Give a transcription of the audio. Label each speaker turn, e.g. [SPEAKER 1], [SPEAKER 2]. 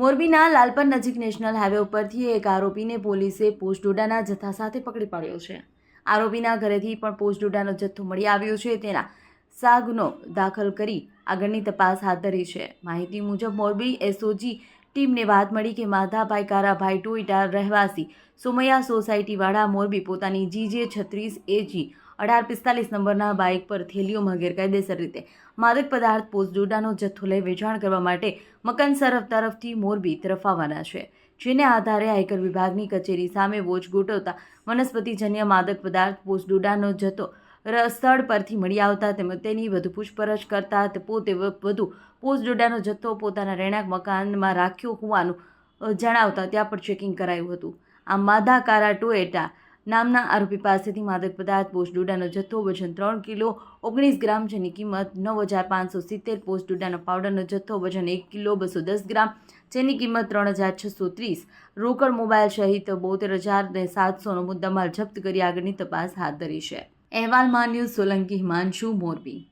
[SPEAKER 1] મોરબીના લાલપર નજીક national highway ઉપરથી એક આરોપીને પોલીસે પોસ્ટ ડોડાના જથ્થા સાથે પકડી પાડ્યો છે. આરોપીના ઘરેથી પણ પોસ્ટ ડોડાનો જથ્થો મળી આવ્યો છે. તેના સાગનો દાખલ કરી આગળની તપાસ હાથ ધરી છે. માહિતી મુજબ મોરબી એસઓજી ટીમને વાત મળી કે માધાભાઈ કારાભાઈ ટોઈટા રહેવાસી સોમૈયા સોસાયટીવાળા મોરબી પોતાની જીજે છત્રીસ એજી અઢાર પિસ્તાલીસ નંબરના બાઇક પર થેલીઓમાં ગેરકાયદેસર રીતે માદક પદાર્થ પોસ્ટડોડાનો જથ્થો લઈ વેચાણ કરવા માટે મકાન સરફ તરફથી મોરબી તરફ આવવાના છે, જેને આધારે આયકર વિભાગની કચેરી સામે વોચ ગોઠવતા વનસ્પતિજન્ય માદક પદાર્થ પોસ્ટડોડાનો જથ્થો સ્થળ પરથી મળી આવતા, તેમજ તેની વધુ પૂછપરછ કરતા પોતે વધુ પોસ્ટ ડોડાનો જથ્થો પોતાના રહેણાંક મકાનમાં રાખ્યો હોવાનું જણાવતા ત્યાં પણ ચેકિંગ કરાયું હતું. આ માધા કારા ટોએટા નામના આરોપી પાસેથી માદક પદાર્થ પોસ્ટ ડોડાનો જથ્થો વજન ત્રણ કિલો ઓગણીસ ગ્રામ જેની કિંમત નવ હજાર પાંચસો સિત્તેર પોસ્ટ ડોડાનો પાવડરનો જથ્થો વજન એક કિલો બસો દસ ગ્રામ જેની કિંમત ત્રણ હજાર છસો ત્રીસ રોકડ મોબાઈલ સહિત બોતેર હજાર ને સાતસોનો મુદ્દામાલ જપ્ત કરી આગળની તપાસ હાથ ધરી છે. અહેવાલમાં ન્યૂઝ સોલંકી હિમાંશુ મોરબી